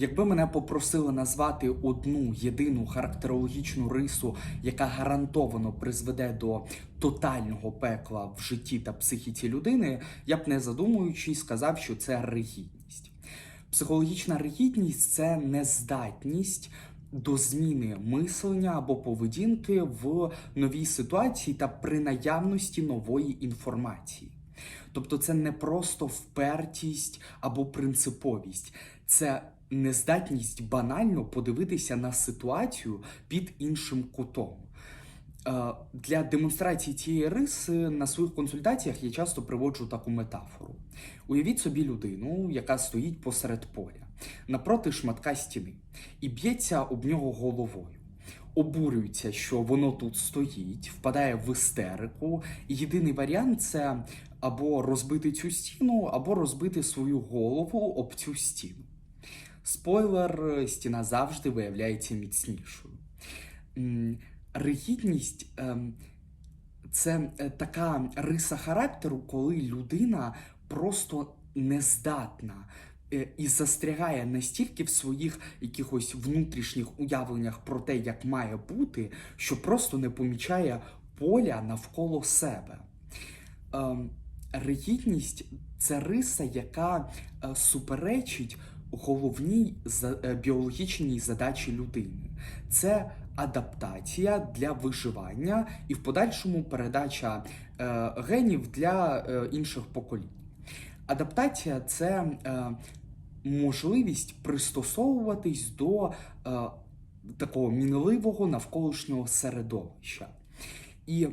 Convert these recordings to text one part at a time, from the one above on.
Якби мене попросили назвати одну єдину характерологічну рису, яка гарантовано призведе до тотального пекла в житті та психіці людини, я б не задумуючись сказав, що це ригідність. Психологічна ригідність це нездатність до зміни мислення або поведінки в новій ситуації та при наявності нової інформації. Тобто це не просто впертість або принциповість, це нездатність банально подивитися на ситуацію під іншим кутом. Е, Для демонстрації цієї риси на своїх консультаціях я часто приводжу таку метафору. Уявіть собі людину, яка стоїть посеред поля, напроти шматка стіни, і б'ється об нього головою. Обурюється, що воно тут стоїть, впадає в істерику. І єдиний варіант це або розбити цю стіну, або розбити свою голову об цю стіну. Спойлер, стіна завжди виявляється міцнішою. Ригідність ем, це е, така риса характеру, коли людина просто не здатна е, і застрягає настільки в своїх якихось внутрішніх уявленнях про те, як має бути, що просто не помічає поля навколо себе. Ем, Ригідність це риса, яка е, суперечить головній е, біологічній задачі людини. Це адаптація для виживання і в подальшому передача е, генів для е, інших поколінь. Адаптація це можливість пристосовуватись до такого мінливого навколишнього середовища. І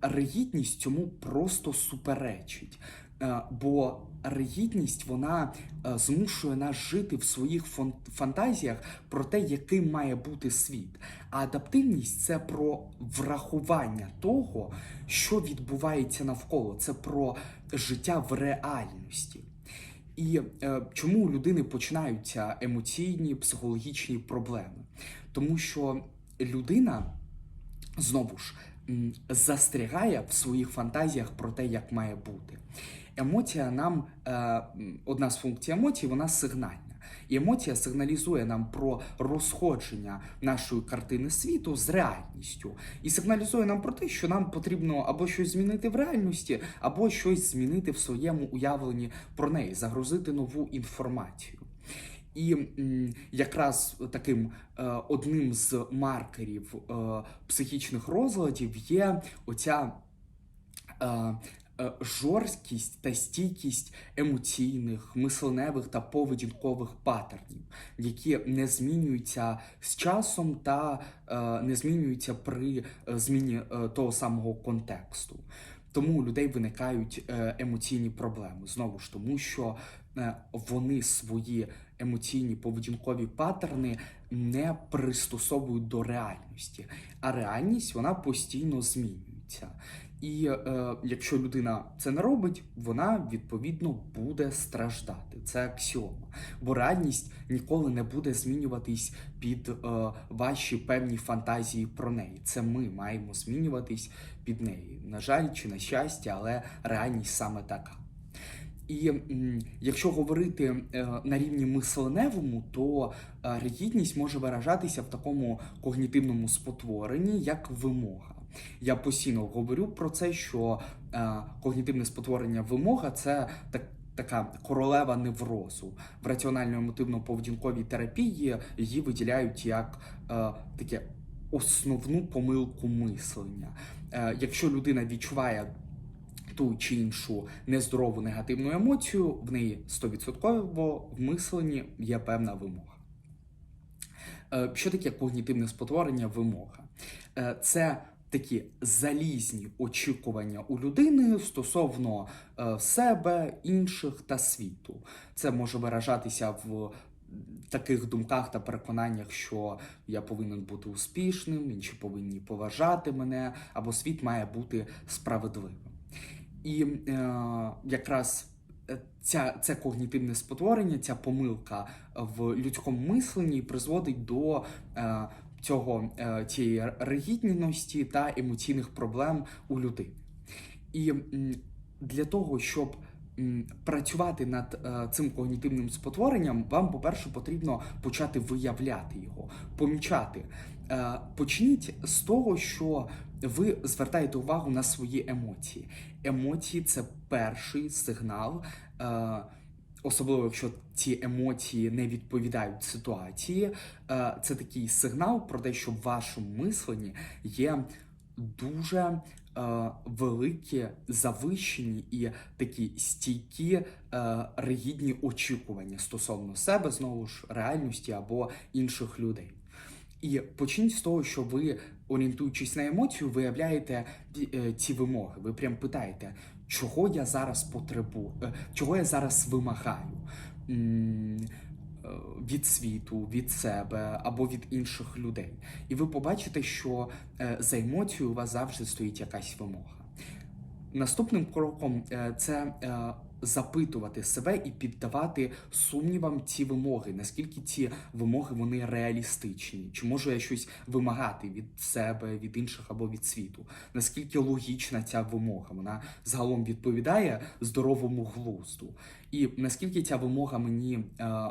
ригідність цьому просто суперечить. Е, Бо ригідність вона е, змушує нас жити в своїх фантазіях про те, яким має бути світ. А адаптивність це про врахування того, що відбувається навколо. Це про життя в реальності. І е, чому у людини починаються емоційні, психологічні проблеми? Тому що людина знову ж застрягає в своїх фантазіях про те, як має бути. Емоція нам, е, одна з функцій емоцій, вона сигнальна. І емоція сигналізує нам про розходження нашої картини світу з реальністю. І сигналізує нам про те, що нам потрібно або щось змінити в реальності, або щось змінити в своєму уявленні про неї, загрузити нову інформацію. І якраз таким е, одним з маркерів е, психічних розладів є оця жорсткість та стійкість емоційних, мисленевих та поведінкових паттернів, які не змінюються з часом та е, не змінюються при е, зміні е, того самого контексту. Тому у людей виникають е, емоційні проблеми знову ж тому, що е, вони свої емоційні поведінкові паттерни не пристосовують до реальності, а реальність вона постійно змінюється. І е, якщо людина це не робить, вона відповідно буде страждати. Це аксіома. Бо реальність ніколи не буде змінюватись під е, ваші певні фантазії про неї. Це ми маємо змінюватись під неї. На жаль, чи на щастя, але реальність саме така. І якщо говорити е, на рівні мисленевому, то е, ригідність може виражатися в такому когнітивному спотворенні, як вимога. Я постійно говорю про це, що е, когнітивне спотворення вимога це так. Така королева неврозу в раціонально-емотивно-поведінковій терапії її виділяють як е, таке основну помилку мислення. Е, якщо людина відчуває ту чи іншу нездорову негативну емоцію, в неї 100% в мисленні є певна вимога. Е, Що таке когнітивне спотворення вимога? Е, Це такі залізні очікування у людини стосовно е, себе, інших та світу. Це може виражатися в таких думках та переконаннях, що я повинен бути успішним, інші повинні поважати мене, або світ має бути справедливим. І е, якраз е, ця, це когнітивне спотворення, ця помилка в людському мисленні призводить до е, цього, е, цієї ригідності та емоційних проблем у людини. І для того, щоб працювати над е, цим когнітивним спотворенням, вам, по-перше, потрібно почати виявляти його, помічати. Е, Почніть з того, що ви звертаєте увагу на свої емоції. Емоції це перший сигнал. Особливо, якщо ці емоції не відповідають ситуації, е, це такий сигнал про те, що в вашому мисленні є дуже е, великі завищені і такі стійкі е, ригідні очікування стосовно себе, знову ж реальності або інших людей. І почніть з того, що ви, орієнтуючись на емоцію, виявляєте ці вимоги. Ви прям питаєте, чого я зараз потребую, е, чого я зараз вимагаю е, від світу, від себе або від інших людей. І ви побачите, що е, за емоцією у вас завжди стоїть якась вимога. Наступним кроком це запитувати себе і піддавати сумнівам ці вимоги, наскільки ці вимоги вони реалістичні, чи можу я щось вимагати від себе, від інших або від світу? Наскільки логічна ця вимога? Вона загалом відповідає здоровому глузду, і наскільки ця вимога мені е,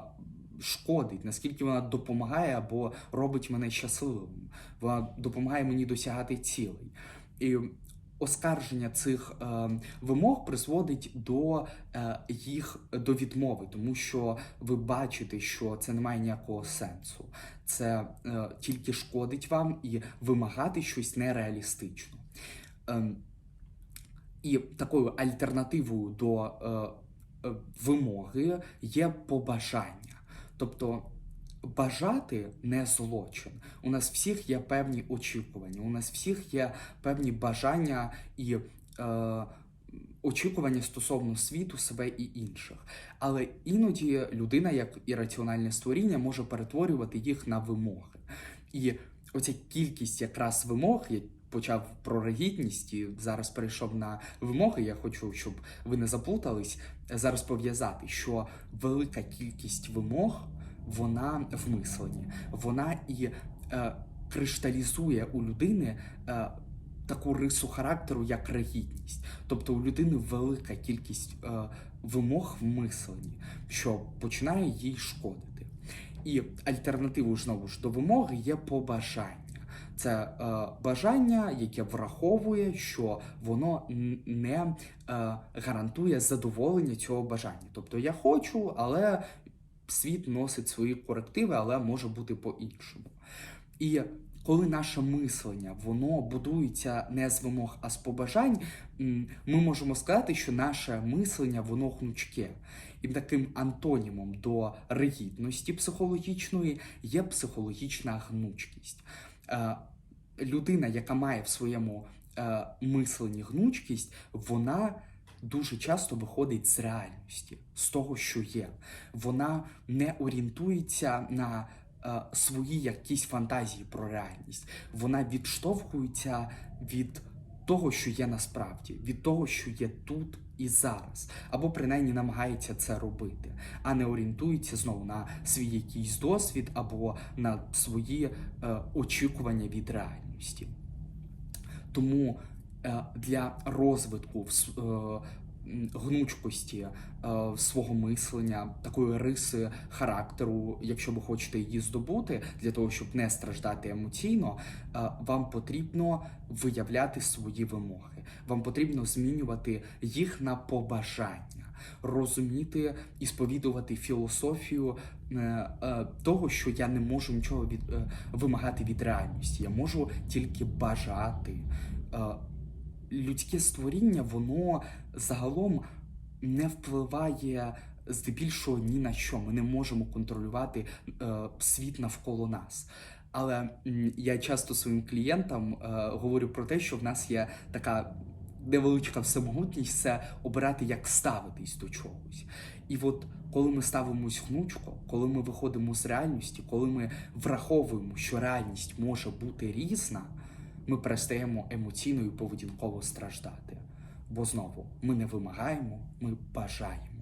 шкодить, наскільки вона допомагає або робить мене щасливим, вона допомагає мені досягати цілей. І оскарження цих е, вимог призводить до е, їх до відмови, тому що ви бачите, що це не має ніякого сенсу. Це е, тільки шкодить вам і вимагати щось нереалістично. Ем, і такою альтернативою до е, е, вимоги є побажання. Тобто бажати не злочин. У нас всіх є певні очікування, у нас всіх є певні бажання і е, очікування стосовно світу, себе і інших. Але іноді людина, як ірраціональне створіння, може перетворювати їх на вимоги. І оця кількість якраз вимог, я почав про ригідність і зараз перейшов на вимоги. Я хочу, щоб ви не заплутались, зараз пов'язати, що велика кількість вимог вона в мисленні, вона і е, кришталізує у людини. Е, Таку рису характеру, як ригідність. Тобто у людини велика кількість е, вимог в мисленні, що починає їй шкодити. І альтернативою знову ж до вимоги є побажання. Це е, бажання, яке враховує, що воно не е, гарантує задоволення цього бажання. Тобто я хочу, але світ носить свої корективи, але може бути по-іншому. І коли наше мислення воно будується не з вимог, а з побажань, ми можемо сказати, що наше мислення воно гнучке. І таким антонімом до ригідності психологічної є психологічна гнучкість. Е, Людина, яка має в своєму е, мисленні гнучкість, вона дуже часто виходить з реальності, з того, що є. Вона не орієнтується на е, свої якісь фантазії про реальність. Вона відштовхується від того, що є насправді, від того, що є тут і зараз, або принаймні намагається це робити, а не орієнтується знову на свій якийсь досвід або на свої е, очікування від реальності. Тому е, для розвитку е, гнучкості е, свого мислення, такої риси характеру, якщо ви хочете її здобути, для того, щоб не страждати емоційно, е, вам потрібно виявляти свої вимоги. Вам потрібно змінювати їх на побажання, розуміти і сповідувати філософію е, того, що я не можу нічого від, вимагати від реальності. Я можу тільки бажати. Людське створіння, воно загалом не впливає здебільшого ні на що. Ми не можемо контролювати е, світ навколо нас. Але я часто своїм клієнтам е, говорю про те, що в нас є така невеличка всемогутність це обирати, як ставитись до чогось. І от коли ми ставимось гнучко, коли ми виходимо з реальності, коли ми враховуємо, що реальність може бути різна, ми перестаємо емоційно і поведінково страждати. Бо знову ми не вимагаємо, ми бажаємо.